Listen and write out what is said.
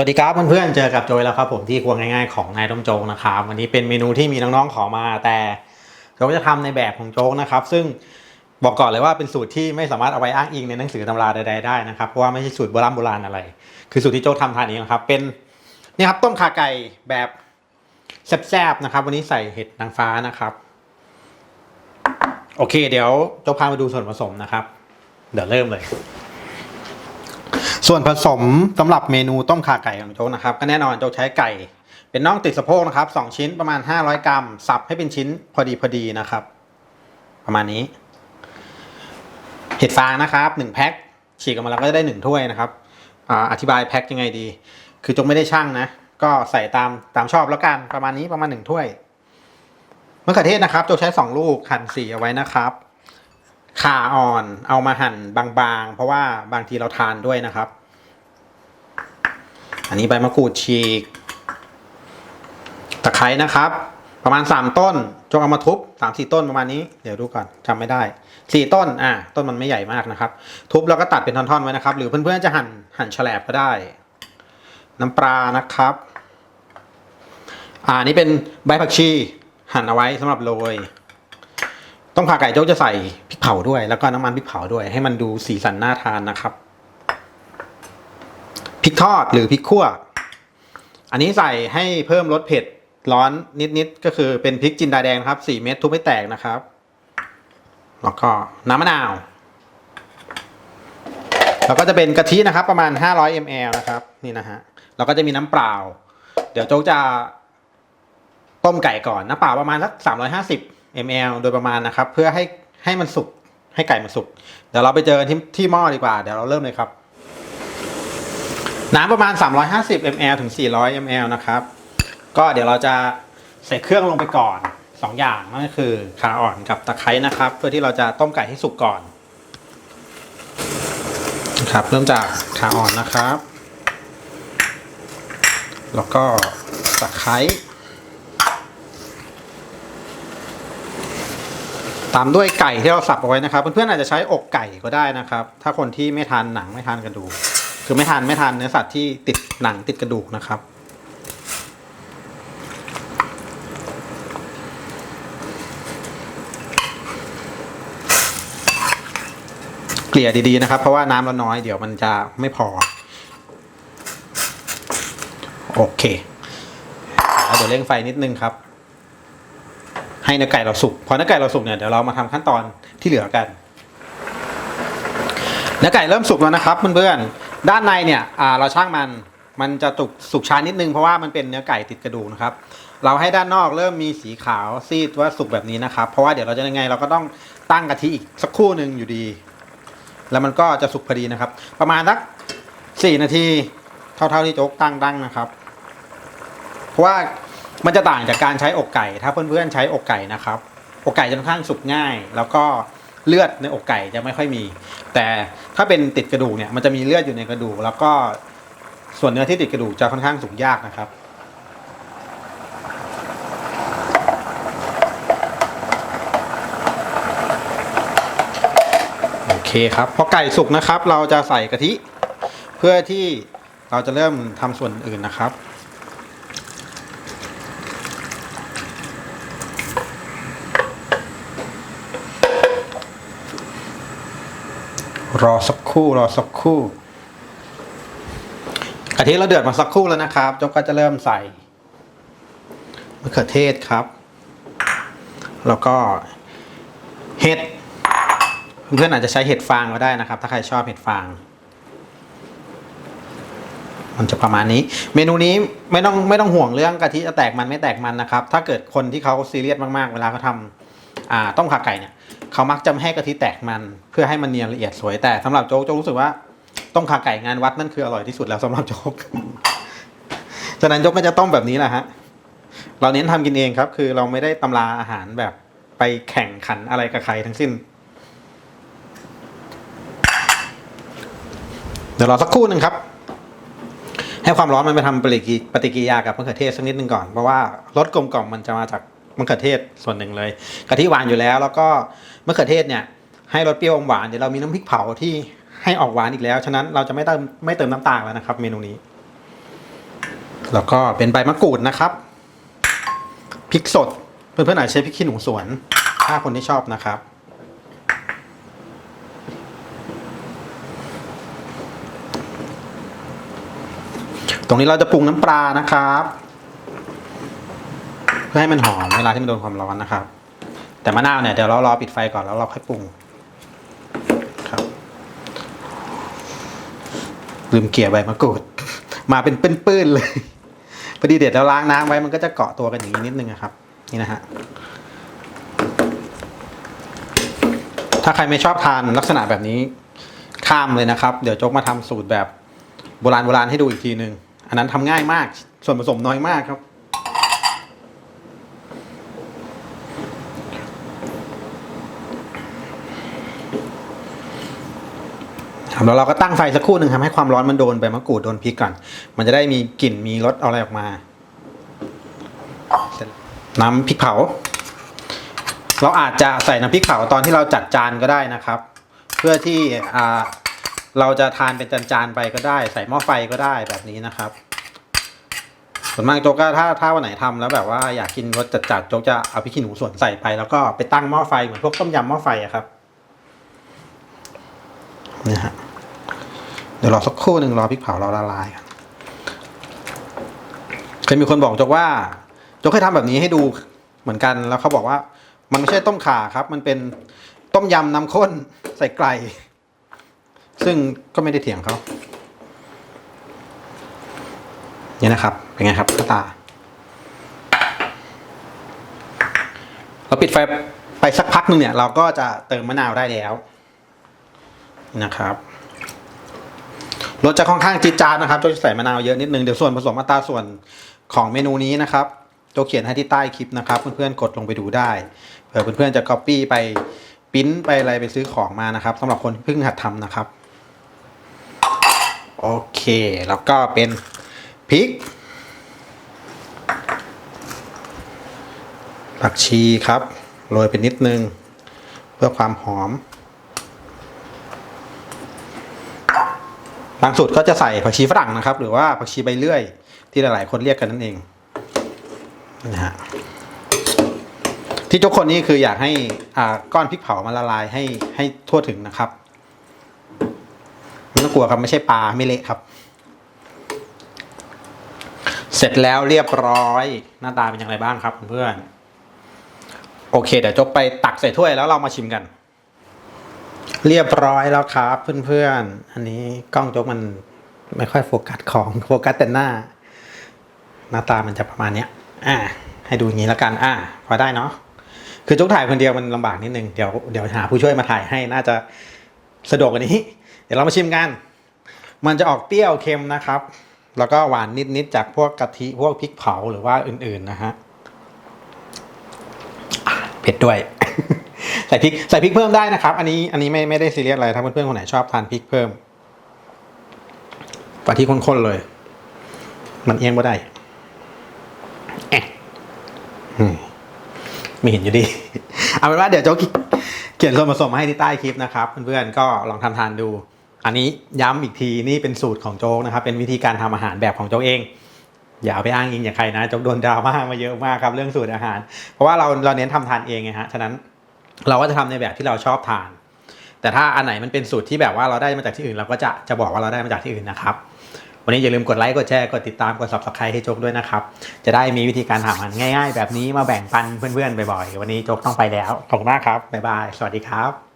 สวัสดีครับเพื่อนๆเจอกับโจยแล้วครับผมที่ครัวง่ายๆของนายต้มโจ๊กนะครับวันนี้เป็นเมนูที่มีน้องๆขอมา แต่โจ๊กจะทำในแบบของโจ๊กนะครับ ซึ่งบอกก่อนเลยว่าเป็นสูตรที่ไม่สามารถเอาไว้อ้างอิงในหนังสือตำราใดๆได้นะครับเพราะว่าไม่ใช่สูตรโบราณโบราณอะไร คือสูตรที่โจ๊กทำทานเองครับ เป็นนี่ครับต้มขาไก่แบบแซ่บๆนะครับ วันนี้ใส่เห็ดนางฟ้านะครับ โอเค เดี๋ยวโจ๊กพามาดูส่วนผสมนะครับ เดี๋ยวเริ่มเลย ส่วนผสมสำหรับเมนูต้มข่าไก่ของโจ๊กนะครับ ก็แน่นอนโจ๊กใช้ไก่ เป็นน่องติดสะโพกนะครับสองชิ้นประมาณ 500 กรัม สับให้เป็นชิ้นพอดีพอดีนะครับ ประมาณนี้ เห็ดฟางนะครับหนึ่งแพ็คฉีกออกมาแล้วก็จะได้หนึ่งถ้วยนะครับออธิบายแพ็คยังไงดี คือโจ๊กไม่ได้ช่างนะ ก็ใส่ตามตามชอบแล้วกันประมาณนี้ประมาณหนึ่งถ้วยมะเขือเทศนะครับโจ๊กใช้สองลูกหั่นสีเอาไว้นะครับข่าอ่อนเอามาหั่นบางๆ เพราะว่าบางทีเราทานด้วยนะครับ อันนี้ใบมะกรูดฉีก ตะไคร้นะครับ ประมาณ 3 ต้น จงเอามาทุบ3 4 ต้นประมาณนี้ เดี๋ยวดูก่อนจำไม่ได้ 4 ต้น อ่าต้นมันไม่ใหญ่มากนะครับ ทุบแล้วก็ตัดเป็นท่อนๆไว้นะครับ หรือเพื่อนๆจะหั่นหั่นแฉลบก็ได้ น้ำปลานะครับ อ่านี่เป็นใบผักชีหั่นเอาไว้สำหรับโรย ต้มข่าไก่โจ๊กจะใส่พริกเผาด้วย แล้วก็น้ำมันพริกเผาด้วย ให้มันดูสีสันน่าทานนะครับ พริกทอดหรือพริกขั่ว อันนี้ใส่ให้เพิ่มรสเผ็ดร้อนนิดๆก็คือเป็นพริกจินดาแดงครับ4เม็ดทุบไม่แตกนะครับ แล้วก็น้ำมะนาว แล้วก็จะเป็นกะทินะครับ ประมาณ 500 ml นะครับ นี่นะฮะแล้วก็จะมีน้ำเปล่า เดี๋ยวโจ๊กจะต้มไก่ก่อนน้ำเปล่าประมาณสัก 350 ml โดยประมาณนะครับ เพื่อให้ให้มันสุกให้ไก่มันสุกเดี๋ยวเราไปเจอที่ที่หม้อดีกว่าเดี๋ยวเราเริ่มเลยครับ น้ำประมาณ 350 ml ถึง 400 ml นะครับ ก็เดี๋ยวเราจะใส่เครื่องลงไปก่อน 2 อย่างนั่นก็คือขาอ่อนกับตะไคร้นะครับ เพื่อที่เราจะต้มไก่ให้สุกก่อนนะครับเริ่มจากขาอ่อนนะครับ แล้วก็ตะไคร้ตามด้วยไก่ที่เราสับเอาไว้นะครับ เพื่อนๆอาจจะใช้อกไก่ก็ได้นะครับ ถ้าคนที่ไม่ทานหนังไม่ทานกระดูก คือไม่ทานไม่ทานเนื้อสัตว์ที่ติดหนังติดกระดูกนะครับ เกลี่ยดีๆนะครับ เพราะว่าน้ำเราน้อยเดี๋ยวมันจะไม่พอ โอเคเดี๋ยวเร่งไฟนิดนึงครับ ให้เนื้อไก่เราสุกพอเนื้อไก่เราสุกเนี่ยเดี๋ยวเรามาทำขั้นตอนที่เหลือกันเนื้อไก่เริ่มสุกแล้วนะครับเพื่อนๆ ด้านในเนี่ยเราช่างมันมันจะสุกสุกช้านิดนึงเพราะว่ามันเป็นเนื้อไก่ติดกระดูกนะครับ เราให้ด้านนอกเริ่มมีสีขาวซีดว่าสุกแบบนี้นะครับ เพราะว่าเดี๋ยวเราจะยังไงเราก็ต้องตั้งกะทิอีกสักครู่หนึ่งอยู่ดี แล้วมันก็จะสุกพอดีนะครับ ประมาณสักสี่นาทีเท่าๆที่โจ๊กตั้งดั้งนะครับ เพราะว่ามันจะต่างจากการใช้อกไก่ ถ้าเพื่อนๆใช้อกไก่นะครับ อกไก่จะค่อนข้างสุกง่าย แล้วก็ เลือดในอกไก่จะไม่ค่อยมี แต่ถ้าเป็นติดกระดูกเนี่ยมันจะมีเลือดอยู่ในกระดูก แล้วก็ส่วนเนื้อที่ติดกระดูกจะค่อนข้างสุกยากนะครับโอเคครับพอไก่สุกนะครับ เราจะใส่กะทิ เพื่อที่เราจะเริ่มทำส่วนอื่นนะครับ รอสักครู่รอสักครู่กะทิเราเดือดมาสักครู่แล้วนะครับจกก็จะเริ่มใส่มะเขือเทศครับ แล้วก็เห็ดเพื่อนอาจจะใช้เห็ดฟางก็ได้นะครับ ถ้าใครชอบเห็ดฟาง มันจะประมาณนี้ เมนูนี้ไม่ต้องไม่ต้องห่วงเรื่องกะทิจะแตกมันไม่แตกมันนะครับ ถ้าเกิดคนที่เขาซีเรียสมากๆ เวลาเขาทำอ่า ต้มขาไก่เนี่ยเขามักจะไม่ให้กะทิแตกมันเพื่อให้มันเนียนละเอียดสวยแต่สำหรับโจ๊กโจ๊กรู้สึกว่าต้มขาไก่งานวัดนั่นคืออร่อยที่สุดแล้วสำหรับโจ๊กฉะนั้นโจ๊กก็จะต้มแบบนี้แหละฮะเราเน้นทำกินเองครับ คือเราไม่ได้ตำราอาหารแบบไปแข่งขันอะไรกับใครทั้งสิ้น เดี๋ยวรอสักครู่หนึ่งครับ ให้ความร้อนมันไปทำปฏิกิปฏิกิริยากับมะเขือเทศสักนิดหนึ่งก่อน เพราะว่ารสกลมกล่อมมันจะมาจาก มะเขือเทศส่วนหนึ่งเลยกะทิหวานอยู่แล้ว แล้วก็มะเขือเทศเนี่ยให้รสเปรี้ยวอมหวานเดี๋ยวเรามีน้ำพริกเผาที่ให้ออกหวานอีกแล้ว ฉะนั้นเราจะไม่เติมไม่เติมน้ำตาลแล้วนะครับ เมนูนี้ แล้วก็เป็นใบมะกรูดนะครับพริกสดเพื่อนๆอาจใช้พริกขี้หนูสวน ถ้าคนที่ชอบนะครับ ตรงนี้เราจะปรุงน้ำปลานะครับ เพื่อให้มันหอมเวลาที่มันโดนความร้อนนะครับ แต่มะนาวเนี่ยเดี๋ยวเรารอปิดไฟก่อนแล้วเราค่อยปรุงครับ ลืมเกลี่ยใบมะกรูด มาเป็นปื้นๆเลยพอดีเด็ดเราล้างน้ำไว้มันก็จะเกาะตัวกันอย่างนี้นิดนึงอะครับ นี่นะฮะถ้าใครไม่ชอบทานลักษณะแบบนี้ข้ามเลยนะครับ เดี๋ยวโจ๊กมาทำสูตรแบบโบราณโบราณให้ดูอีกทีหนึ่งอันนั้นทำง่ายมากส่วนผสมน้อยมากครับ ครับแล้วเราก็ตั้งไฟสักครู่หนึ่งทำให้ความร้อนมันโดนใบมะกรูดโดนพริกก่อน มันจะได้มีกลิ่นมีรสอะไรออกมาน้ำพริกเผา เราอาจจะใส่น้ำพริกเผาตอนที่เราจัดจานก็ได้นะครับ เพื่อที่เราจะทานเป็นจานๆไปก็ได้ ใส่หม้อไฟก็ได้แบบนี้นะครับส่วนมากโจ๊กก็ถ้าถ้าวันไหนทำแล้วแบบว่าอยากกินรสจัดๆโจ๊กจะเอาพริกขี้หนูส่วนใส่ไปแล้วก็ไปตั้งหม้อไฟเหมือนพวกต้มยำหม้อไฟอะครับนี่ฮะ เดี๋ยวรอสักครู่หนึ่งรอพริกเผาเราละลายก่อนเคยมีคนบอกจกว่าจกเคยทำแบบนี้ให้ดูเหมือนกันแล้วเขาบอกว่า มันไม่ใช่ต้มข่าครับ มันเป็นต้มยำน้ำข้นใส่ไก่ซึ่งก็ไม่ได้เถียงเขาเนี่ยนะครับ เป็นไงครับตาเราปิดไฟไปสักพักหนึ่งเนี่ย เราก็จะเติมมะนาวได้แล้วนะครับ รสจะค่อนข้างจีดจานนะครับจะใส่มะนาวเยอะนิดนึง เดี๋ยวส่วนผสมอัตราส่วนของเมนูนี้นะครับโจเขียนให้ที่ใต้คลิปนะครับ เพื่อนๆกดลงไปดูได้เผื่อเพื่อนๆจะ copy ไปปิ้นไปอะไรไปซื้อของมานะครับสำหรับคนเพิ่งหัดทำนะครับ โอเค แล้วก็เป็นพริกผักชีครับโรยไปนิดนึง เพื่อความหอม บางสูตรก็จะใส่ผักชีฝรั่งนะครับ หรือว่าผักชีใบเลื่อย ที่หลายๆ คนเรียกกันนั่นเองนะฮะที่ทุกคนนี่คืออยากให้อ่าก้อนพริกเผามันละลายให้ให้ทั่วถึงนะครับไม่ต้องกลัวครับไม่ใช่ปลาไม่เละครับ เสร็จแล้วเรียบร้อย หน้าตาเป็นอย่างไรบ้างครับเพื่อนโอเคเดี๋ยวจกไปตักใส่ถ้วยแล้วเรามาชิมกัน เรียบร้อยแล้วครับเพื่อนๆ อันนี้กล้องจกมันไม่ค่อยโฟกัสของโฟกัสแต่หน้า หน้าตามันจะประมาณเนี้ย อ่า ให้ดูอย่างนี้แล้วกัน อ่า พอได้เนาะ คือจกถ่ายคนเดียวมันลำบากนิดนึง เดี๋ยวเดี๋ยวหาผู้ช่วยมาถ่ายให้น่าจะสะดวกกว่านี้ เดี๋ยวเรามาชิมกัน มันจะออกเปรี้ยวเค็มนะครับ แล้วก็หวานนิดๆจากพวกกะทิพวกพริกเผาหรือว่าอื่นๆนะฮะ เผ็ดด้วย ใส่พริกใส่พริกเพิ่มได้นะครับ อันนี้อันนี้ไม่ไม่ได้ซีเรียสอะไรถ้าเพื่อนๆคนไหนชอบทานพริกเพิ่มกะทิข้นๆเลย มันเอียงไม่ได้แอะอืมไม่เห็นอยู่ดี เอาเป็นว่าเดี๋ยวโจ๊กเขียนส่วนผสมมาให้ที่ใต้คลิปนะครับ เพื่อนๆก็ลองทำทานดู อันนี้ย้ำอีกทีนี่เป็นสูตรของโจ๊กนะครับ เป็นวิธีการทำอาหารแบบของโจ๊กเอง อย่าเอาไปอ้างอิงอย่างใครนะโจ๊กโดนดราม่ามาเยอะมากครับเรื่องสูตรอาหาร เพราะว่าเราเราเน้นทำทานเองไงฮะฉะนั้น เราก็จะทำในแบบที่เราชอบทาน แต่ถ้าอันไหนมันเป็นสูตรที่แบบว่าเราได้มาจากที่อื่น เราก็จะจะบอกว่าเราได้มาจากที่อื่นนะครับ วันนี้อย่าลืมกดไลค์กดแชร์กดติดตามกด subscribe ให้โจ๊กด้วยนะครับ จะได้มีวิธีการทำอาหารง่าย ๆ แบบนี้มาแบ่งปันเพื่อนๆบ่อยๆวันนี้โจ๊กต้องไปแล้วขอบคุณมากครับบ๊ายบายสวัสดีครับ